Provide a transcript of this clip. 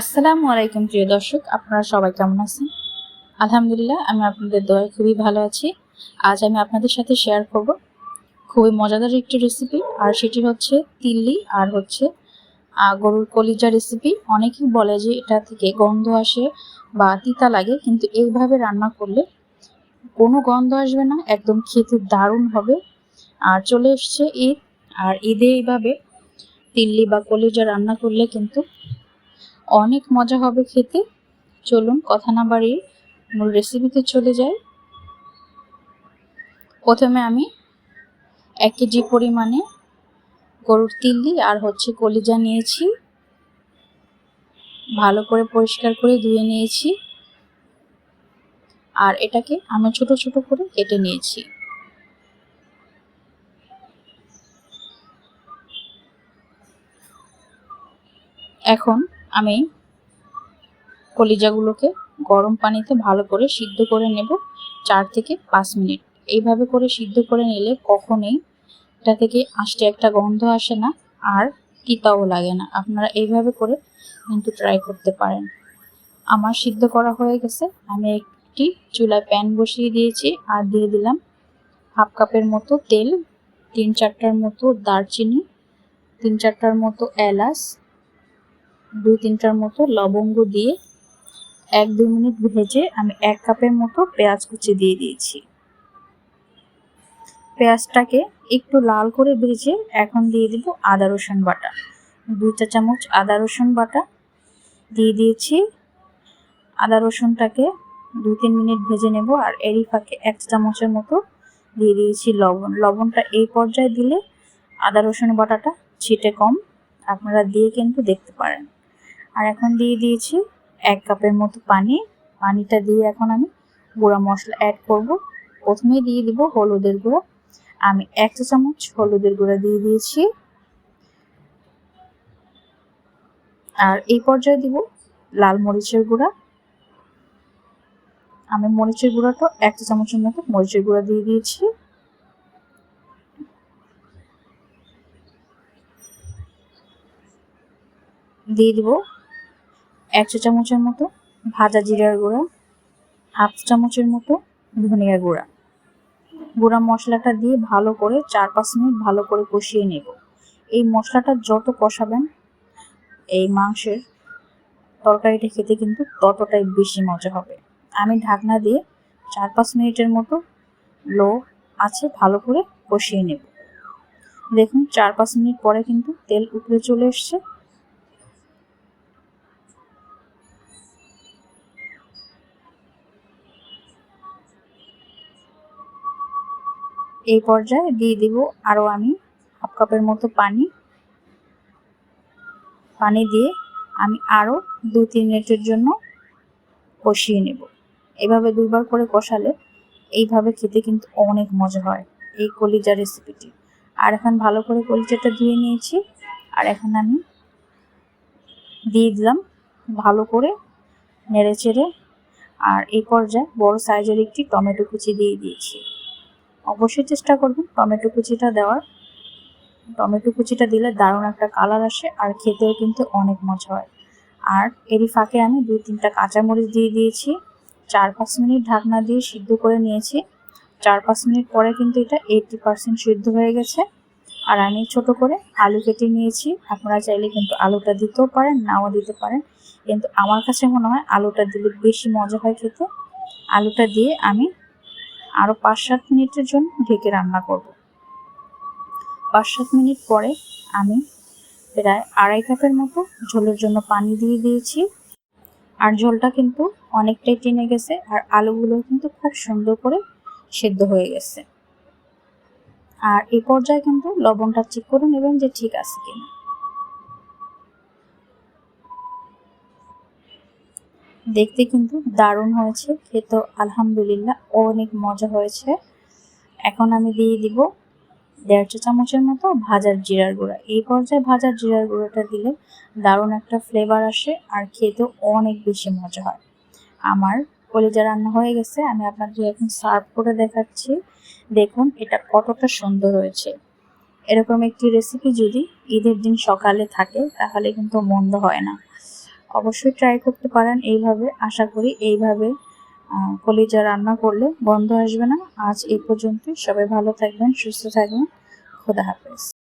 আসসালামু আলাইকুম প্রিয় দর্শক, আপনারা সবাই কেমন আছেন? আলহামদুলিল্লাহ, আমি আপনাদের দয়া খুবই ভালো আছি। আজ আমি আপনাদের সাথে শেয়ার করব খুবই মজাদার একটি রেসিপি আর সেটি হচ্ছে তিল্লি, আর হচ্ছে গরুর কলিজা রেসিপি অনেকেই বলে যে এটা থেকে গন্ধ আসে বা তিতা লাগে, কিন্তু এইভাবে রান্না করলে কোনো গন্ধ আসবে না, একদম খেতে দারুণ হবে। আর চলে এসছে ঈদ, আর ঈদে এইভাবে তিল্লি বা কলিজা রান্না করলে কিন্তু অনেক মজা হবে খেতে। চলুন কথা না বাড়িয়ে মূল রেসিপিতে চলে যাই। প্রথমে আমি এক কেজি পরিমাণে গরুর তিল্লি আর হচ্ছে কলিজা নিয়েছি। ভালো করে পরিষ্কার করে ধুয়ে নিয়েছি। আর এটাকে আমি ছোট ছোট করে কেটে নিয়েছি। এখন আমি কলিজাগুলোকে গরম পানিতে ভালো করে সিদ্ধ করে নেব চার থেকে পাঁচ মিনিট। এইভাবে করে সিদ্ধ করে নিলে কখনোই এটা থেকে আষ্টে একটা গন্ধ আসে না আর তিতাও লাগে না। আপনারা এইভাবে করে কিন্তু ট্রাই করতে পারেন। আমার সিদ্ধ করা হয়ে গেছে। আমি একটি চুলায় প্যান বসিয়ে দিয়েছি আর দিয়ে দিলাম হাফ কাপের মতো তেল, তিন চারটার মতো দারচিনি, তিন চারটার মতো এলাচ দুই তিনটার মতো লবঙ্গ দিয়ে এক দুই মিনিট ভেজে আমি এক কাপের মতো পেঁয়াজ কুচি দিয়ে দিয়েছি। পেঁয়াজটাকে একটু লাল করে ভেজে এখন দিয়ে দিব আদা, রসুন বাটা। দুই চা চামচ আদা, রসুন বাটা দিয়ে দিয়েছি। আদা, রসুনটাকে দু তিন মিনিট ভেজে নেব আর এরই ফাঁকে এক চামচের মতো দিয়ে দিয়েছি লবণ। লবণটা এই পর্যায়ে দিলে আদা, রসুন বাটাটা ছিটে কম। আপনারা দিয়ে কিন্তু দেখতে পারেন। আর এখন দিয়ে দিয়েছি এক কাপের মতো পানি। পানিটা দিয়ে এখন আমি গুঁড়া মশলা অ্যাড করব। প্রথমেই দিয়ে দিব হলুদের গুঁড়া। আমি এক চা চামচ হলুদের গুঁড়া দিয়ে দিয়েছি। আর এই পর্যায়ে দিব লাল মরিচের গুঁড়া। আমি মরিচের গুঁড়াটা এক চা চামচের মতো মরিচের গুঁড়া দিয়ে দিয়েছি। দিয়ে দিব এক চা চামচের মতো, ভাজা জিরার গুঁড়া, হাফ চামচের মতো ধনিয়া গুঁড়া। গুঁড়া মশলাটা দিয়ে ভালো করে চার পাঁচ মিনিট ভালো করে কষিয়ে নেব। এই মশলাটা যত কষাবেন, এই মাংসের তরকারিটা খেতে কিন্তু ততটাই বেশি মজা হবে। আমি ঢাকনা দিয়ে চার পাঁচ মিনিটের মতো লো আছে ভালো করে কষিয়ে নেব। দেখুন, চার পাঁচ মিনিট পরে কিন্তু তেল উপরে চলে এসছে। এই পর্যায়ে দিয়ে দিব আরও আমি হাফ কাপের মতো পানি। পানি দিয়ে আমি আরও দু তিন মিনিটের জন্য কষিয়ে নেব। এভাবে দুইবার করে কষালে এইভাবে খেতে কিন্তু অনেক মজা হয় এই কলিজা রেসিপিটি। আর এখন ভালো করে কলিজাটা ধুয়ে নিয়েছি। আর এখন আমি দিয়ে দিলাম ভালো করে নেড়ে চেড়ে আর এই পর্যায়ে বড় সাইজের একটি টমেটো কুচি দিয়ে দিয়েছি। অবশ্যই চেষ্টা করবেন টমেটো কুচিটা দেওয়ার। টমেটো কুচিটা দিলে দারুণ একটা কালার আসে আর খেতেও কিন্তু অনেক মজা হয়। আর এরই ফাঁকে আমি দুই তিনটা কাঁচামরিচ দিয়ে দিয়েছি। চার পাঁচ মিনিট ঢাকনা দিয়ে সিদ্ধ করে নিয়েছি। চার পাঁচ মিনিট পরে কিন্তু এটা এইটটি পার্সেন্ট সিদ্ধ হয়ে গেছে। আর আমি ছোট করে আলু কেটে নিয়েছি। আপনারা চাইলে কিন্তু আলুটা দিতেও পারেন, নাও দিতে পারেন। কিন্তু আমার কাছে মনে হয় আলুটা দিলে বেশি মজা হয় খেতে। আলুটা দিয়ে আমি আরও পাঁচ সাত মিনিটের জন্য ঢেকে রান্না করব। পাঁচ সাত মিনিট পরে আমি প্রায় আড়াই কাপের মতো ঝোলের জন্য পানি দিয়ে দিয়েছি। আর ঝোলটা কিন্তু অনেকটাই টেনে গেছে আর আলুগুলো কিন্তু খুব সুন্দর করে সেদ্ধ হয়ে গেছে। আর এই পর্যায়ে কিন্তু লবণটা চেক করে নেবেন যে ঠিক আছে কিনা। দেখতে কিন্তু দারুণ হয়েছে, খেতে আলহামদুলিল্লাহ অনেক মজা হয়েছে। এখন আমি দিয়ে দিব দেড় চা চামচের মতো ভাজার জিরার গুঁড়া। এই পর্যায়ে ভাজার জিরার গুঁড়োটা দিলে দারুণ একটা ফ্লেভার আসে আর খেতেও অনেক বেশি মজা হয়। আমার কলিজা রান্না হয়ে গেছে, আমি আপনাদের এখন সার্ভ করে দেখাচ্ছি। দেখুন এটা কতটা সুন্দর হয়েছে। এরকম একটি রেসিপি যদি ঈদের দিন সকালে থাকে, তাহলে কিন্তু মন্দ হয় না। অবশ্যই ট্রাই করতে পারেন এইভাবে। আশা করি এইভাবে কলিজা রান্না করলে বন্ধ আসবে না। আজ এই পর্যন্তই। সবাই ভালো থাকবেন, সুস্থ থাকবেন। খোদা হাফেজ।